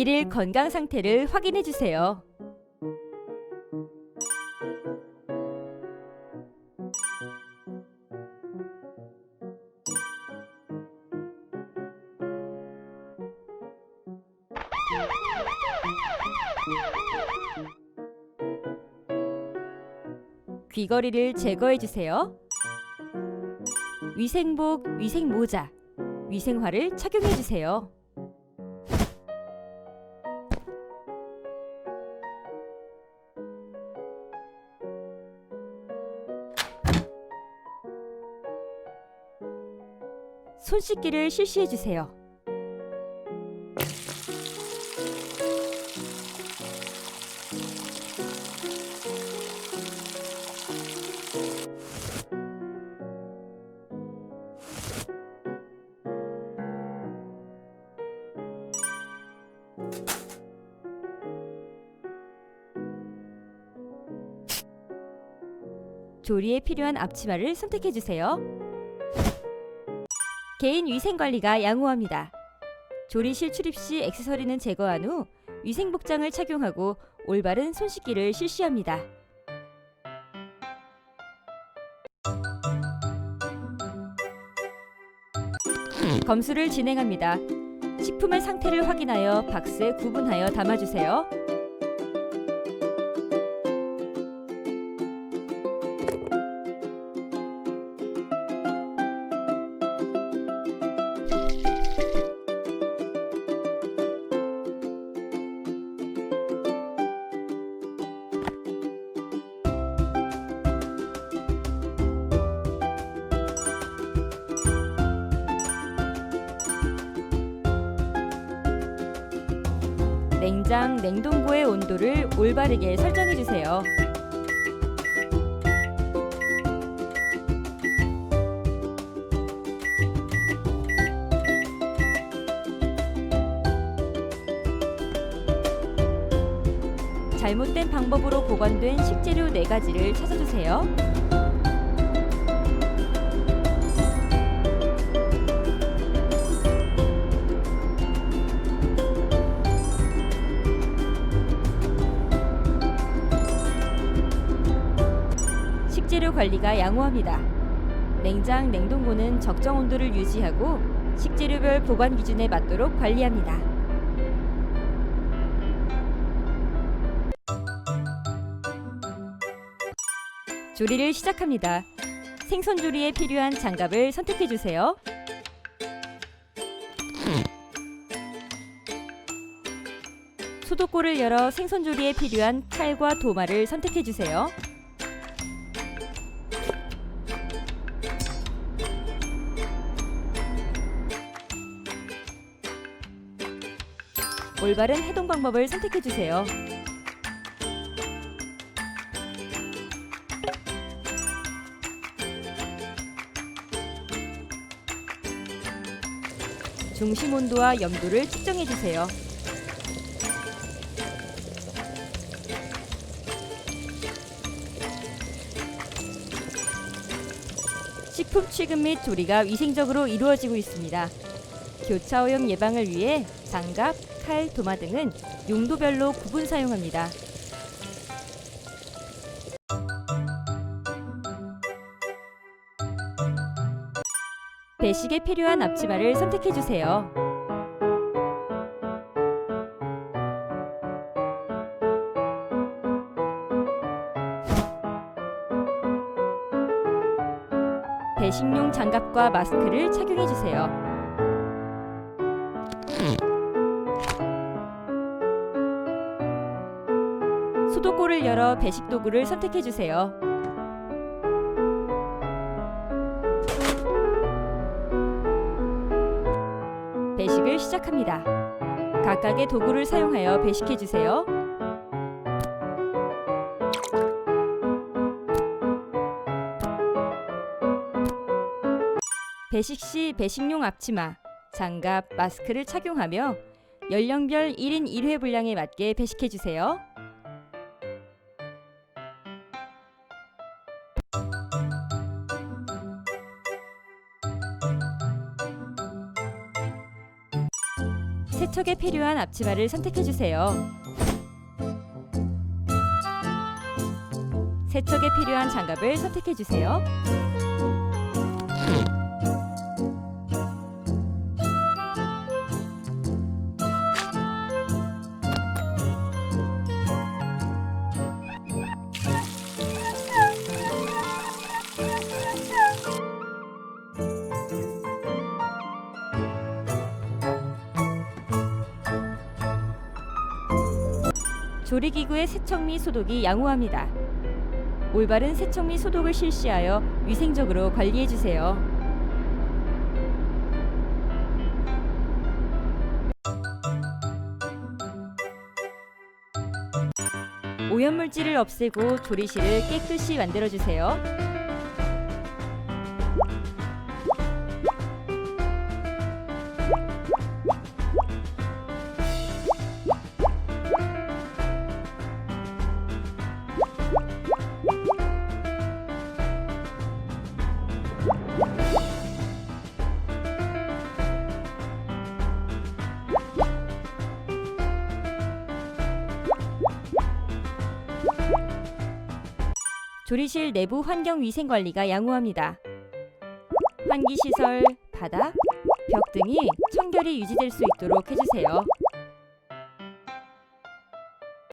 일일 건강 상태를 확인해 주세요. 귀걸이를 제거해 주세요. 위생복, 위생모자, 위생화를 착용해 주세요. 손 씻기를 실시해 주세요. 조리에 필요한 앞치마를 선택해 주세요. 개인 위생 관리가 양호합니다. 조리실 출입 시 액세서리는 제거한 후 위생 복장을 착용하고 올바른 손 씻기를 실시합니다. 검수를 진행합니다. 식품의 상태를 확인하여 박스에 구분하여 담아주세요. 냉장, 냉동고의 온도를 올바르게 설정해 주세요. 잘못된 방법으로 보관된 식재료 4가지를 찾아주세요. 식재료 관리가 양호합니다. 냉장, 냉동고는 적정 온도를 유지하고 식재료별 보관 기준에 맞도록 관리합니다. 조리를 시작합니다. 생선 조리에 필요한 장갑을 선택해 주세요. 소독고를 열어 생선 조리에 필요한 칼과 도마를 선택해 주세요. 올바른 해동 방법을 선택해 주세요. 중심 온도와 염도를 측정해 주세요. 식품 취급 및 조리가 위생적으로 이루어지고 있습니다. 교차 오염 예방을 위해 장갑, 칼, 도마 등은 용도별로 구분 사용합니다. 배식에 필요한 앞치마를 선택해 주세요. 배식용 장갑과 마스크를 착용해 주세요. 소독고를 열어 배식 도구를 선택해 주세요. 배식을 시작합니다. 각각의 도구를 사용하여 배식해 주세요. 배식 시 배식용 앞치마, 장갑, 마스크를 착용하며 연령별 1인 1회 분량에 맞게 배식해 주세요. 세척에 필요한 앞치마를 선택해 주세요. 세척에 필요한 장갑을 선택해 주세요. 조리기구의 세척 및 소독이 양호합니다. 올바른 세척 및 소독을 실시하여 위생적으로 관리해 주세요. 오염물질을 없애고 조리실을 깨끗이 만들어 주세요. 조리실 내부 환경 위생 관리가 양호합니다. 환기 시설, 바닥, 벽 등이 청결이 유지될 수 있도록 해주세요.